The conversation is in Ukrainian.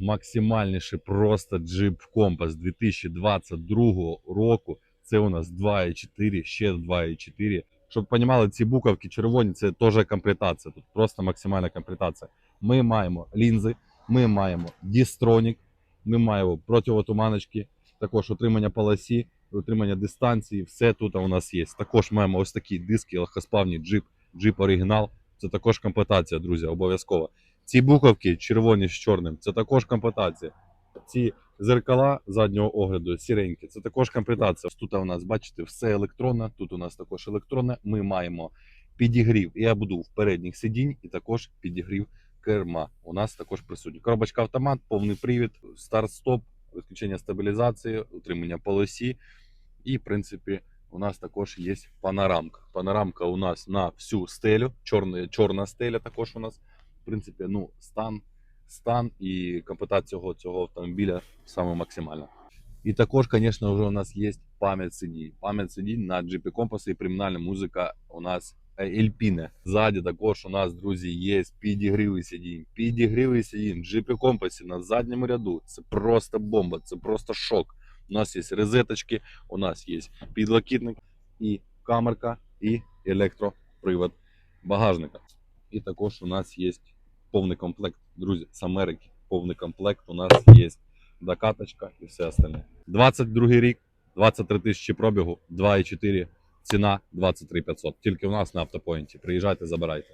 Максимальніший просто джип компас 2022 року. Це у нас 2.4, ще 2.4. Щоб розуміли, ці буковки червоні це теж комплектація. Тут просто максимальна комплектація. Ми маємо лінзи, ми маємо дістронік, ми маємо противотуманочки, також утримання полосі, утримання дистанції. Все тут у нас є. Також маємо ось такі диски, легкосплавні джип, джип оригінал. Це також комплектація, друзі, обов'язково. Ці буковки червоні з чорним, це також комплектація. Ці зеркала заднього огляду сіренькі, це також комплектація. Тут у нас, бачите, все електронне, тут у нас також електронне. Ми маємо підігрів і обдув передніх сидінь, і також підігрів керма. У нас також присутні. Коробочка автомат, повний привід, старт-стоп, виключення стабілізації, утримання полосі. І, в принципі, у нас також є панорамка. Панорамка у нас на всю стелю, чорна, чорна стеля також у нас. В принципі, ну, стан, стан і комплектація цього, цього автомобіля саме максимальна. І також, звісно, вже у нас є пам'ять сидінь. Пам'ять сидінь на GP Compass і кримінальна музика у нас Ельпіне. Ззаді також у нас, друзі, є підігріви сидінь. Підігріви сидінь. GP Compass на задньому ряду. Це просто бомба, це просто шок. У нас є розеточки, у нас є підлокітник і камерка, і електропривод багажника. І також у нас є повний комплект, друзі, з Америки. Повний комплект у нас є докаточка і все остальне. 22 рік, 23 тисячі пробігу, 2,4 ціна 23 500. Тільки у нас на автопоінті. Приїжджайте, забирайте.